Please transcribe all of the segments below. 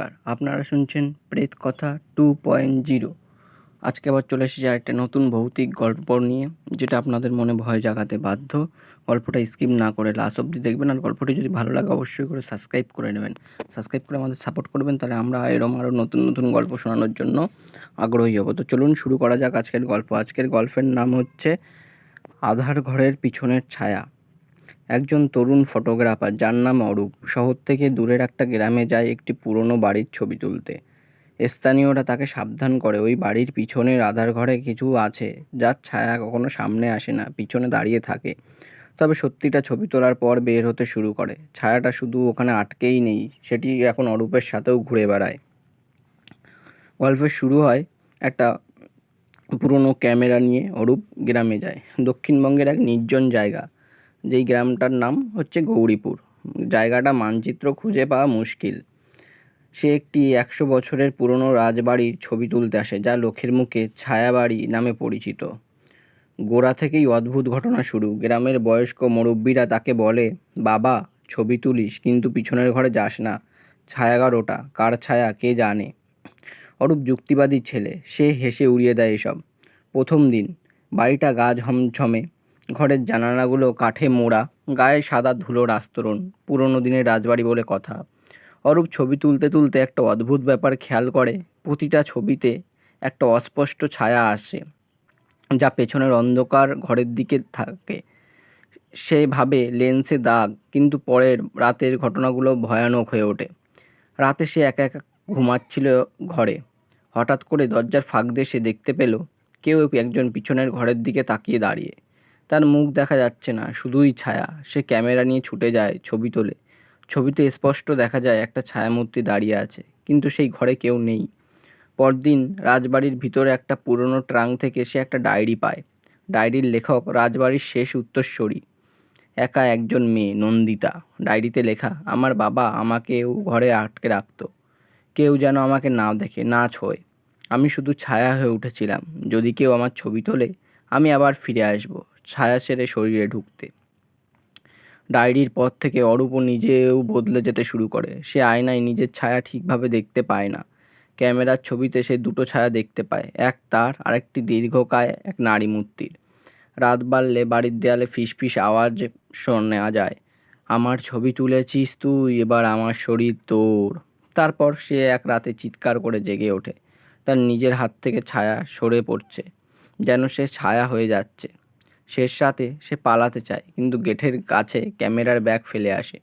নমস্কার। আপনারা শুনছেন প্রেত কথা টু পয়েন্ট জিরো আজকে আবার চলে এসেছি একটা নতুন ভৌতিক গল্প নিয়ে, যেটা আপনাদের মনে ভয় জাগাতে বাধ্য। গল্পটা স্কিপ না করে লাস্ট অবধি দেখবেন, আর গল্পটি যদি ভালো লাগে অবশ্যই করে সাবস্ক্রাইব করে নেবেন। সাবস্ক্রাইব করে আমাদের সাপোর্ট করবেন, তাহলে আমরা এরম আরও নতুন নতুন গল্প শোনানোর জন্য আগ্রহী হব। তো চলুন শুরু করা যাক আজকের গল্প। আজকের গল্পের নাম হচ্ছে আধার ঘরের পিছনের ছায়া। একজন তরুণ ফটোগ্রাফার যার নাম অরূপ। শহর থেকে দূরের একটা গ্রামে যায় একটি পুরনো বাড়ির ছবি তুলতে। স্থানীয়রা তাকে সাবধান করে, ওই বাড়ির পিছনের আধার ঘরে কিছু আছে, যার ছায়া কখনো সামনে আসে না, পিছনে দাঁড়িয়ে থাকে। তবে সত্যিটা ছবি তোলার পর বের হতে শুরু করে। ছায়াটা শুধু ওখানে আটকেই নেই, সেটি এখন অরূপের সাথেও ঘুরে বেড়ায়। গল্পের শুরু হয় একটা পুরনো ক্যামেরা নিয়ে অরূপ গ্রামে যায়। দক্ষিণবঙ্গের এক নির্জন জায়গা। যেই গ্রামটার নাম হচ্ছে গৌরীপুর। জায়গাটা মানচিত্র খুঁজে পাওয়া মুশকিল। সে একটি একশো বছরের পুরনো রাজবাড়ির ছবি তুলতে আসে, যা লোকের মুখে ছায়াবাড়ি নামে পরিচিত। গোড়া থেকেই অদ্ভুত ঘটনা শুরু। গ্রামের বয়স্ক মুরব্বীরা তাকে বলে, বাবা, ছবি তুলিস, কিন্তু পিছনের ঘরে যাস না। ছায়াগার ওটা, কার ছায়া, কে জানে? অরূপ যুক্তিবাদী ছেলে, সে হেসে উড়িয়ে দেয় এসব। প্রথম দিন, বাড়িটা গা ঝমঝমে। ঘরের জানালাগুলো কাঠে মোড়া, গায়ে সাদা ধুলোর আস্তরণ, পুরনো দিনের রাজবাড়ি বলে কথা। অরূপ ছবি তুলতে তুলতে একটা অদ্ভুত ব্যাপার খেয়াল করে, প্রতিটা ছবিতে একটা অস্পষ্ট ছায়া আসে, যা পেছনের অন্ধকার ঘরের দিকে থাকে। সে ভাবে লেন্সে দাগ, কিন্তু পরের রাতের ঘটনাগুলো ভয়ানক হয়ে ওঠে। রাতে সে একা একা ঘুমাচ্ছিল ঘরে। হঠাৎ করে দরজার ফাঁক দিয়ে সে দেখতে পেল, কেউ একজন পিছনের ঘরের দিকে তাকিয়ে দাঁড়িয়ে। তার মুখ দেখা যাচ্ছে না, শুধুই ছায়া। সে ক্যামেরা নিয়ে ছুটে যায় ছবি তোলে। ছবিতে স্পষ্ট দেখা যায় একটা ছায়ামূর্তি দাঁড়িয়ে আছে, কিন্তু সেই ঘরে কেউ নেই। পরদিন রাজবাড়ির ভিতরে একটা পুরনো ট্রাঙ্ক থেকে সে একটা ডায়েরি পায়। ডায়েরির লেখক রাজবাড়ির শেষ উত্তরস্বরী একা একজন মেয়ে, নন্দিতা। ডায়েরিতে লেখা, আমার বাবা আমাকেও ঘরে আটকে রাখতো। কেউ যেন আমাকে না দেখে, না ছোয়। আমি শুধু ছায়া হয়ে উঠেছিলাম। যদি কেউ আমার ছবি তোলে, আমি আবার ফিরে আসব। ছায়া ছেড়ে শরীরে ঢুকতে। ডায়েরির পর থেকে অরূপ নিজেও বদলে যেতে শুরু করে। সে আয়নায় নিজের ছায়া ঠিকভাবে দেখতে পায় না। ক্যামেরার ছবিতে সে দুটো ছায়া দেখতে পায়, এক তার, আরেকটি দীর্ঘকায়, এক নারী মূর্তির। রাত বাড়লে বাড়ির দেয়ালে ফিস ফিস আওয়াজ শোনা যায়, আমার ছবি তুলেছিস তুই, এবার আমার শরীর তোর। তারপর সে এক রাতে চিৎকার করে জেগে ওঠে। তার নিজের হাত থেকে ছায়া সরে পড়ছে, যেন সে ছায়া হয়ে যাচ্ছে। শেষ রাতে সে পালাতে চায়, কিন্তু গেটের কাছে ক্যামেরার ব্যাগ ফেলে আসে।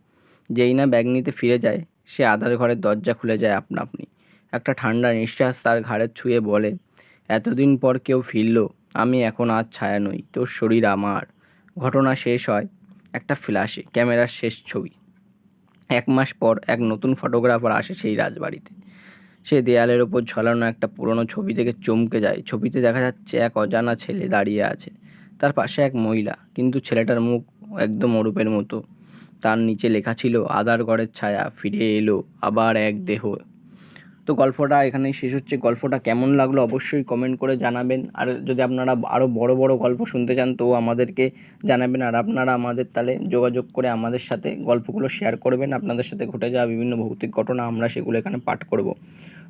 যেই না ব্যাগ নিতে ফিরে যায়, সে আধার ঘরের দরজা খুলে যায় আপনা আপনি একটা ঠান্ডা নিঃশ্বাস তার ঘাড়ে ছুঁয়ে বলে, এতদিন পর কেউ ফিরল, আমি এখন আর ছায়া নই, তোর শরীর আমার। ঘটনা শেষ হয় একটা ফ্ল্যাশে, ক্যামেরার শেষ ছবি। এক মাস পর এক নতুন ফটোগ্রাফার আসে সেই রাজবাড়িতে। সে দেয়ালের ওপর ঝলানো একটা পুরনো ছবি দেখে চমকে যায়। ছবিতে দেখা যাচ্ছে এক অজানা ছেলে দাঁড়িয়ে আছে। তার পাশে এক মহিলা, কিন্তু ছেলেটার মুখ একদম অরূপের মতো। তার নিচে লেখা ছিল, আদার ঘরের ছায়া, ফিরে এলো আবার এক দেহ। তো গল্পটা এখানেই শেষ হচ্ছে। গল্পটা কেমন লাগল অবশ্যই কমেন্ট করে জানাবেন। আর যদি আপনারা আরও বড় বড় গল্প শুনতে চান, তো আমাদেরকে জানাবেন। আর আপনারা আমাদের তাহলে যোগাযোগ করে আমাদের সাথে গল্পগুলো শেয়ার করবেন। আপনাদের সাথে ঘটে যাওয়া বিভিন্ন ভৌতিক ঘটনা আমরা সেগুলো এখানে পাঠ করব।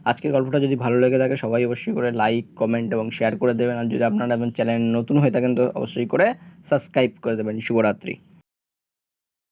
আজকের গল্পটা যদি ভালো লেগে থাকে, সবাই অবশ্যই করে লাইক কমেন্ট এবং শেয়ার করে দেবেন। আর যদি আপনারা চ্যানেল নতুন হয়ে থাকেন, তো অবশ্যই করে সাবস্ক্রাইব করে দেবেন। শুভরাত্রি।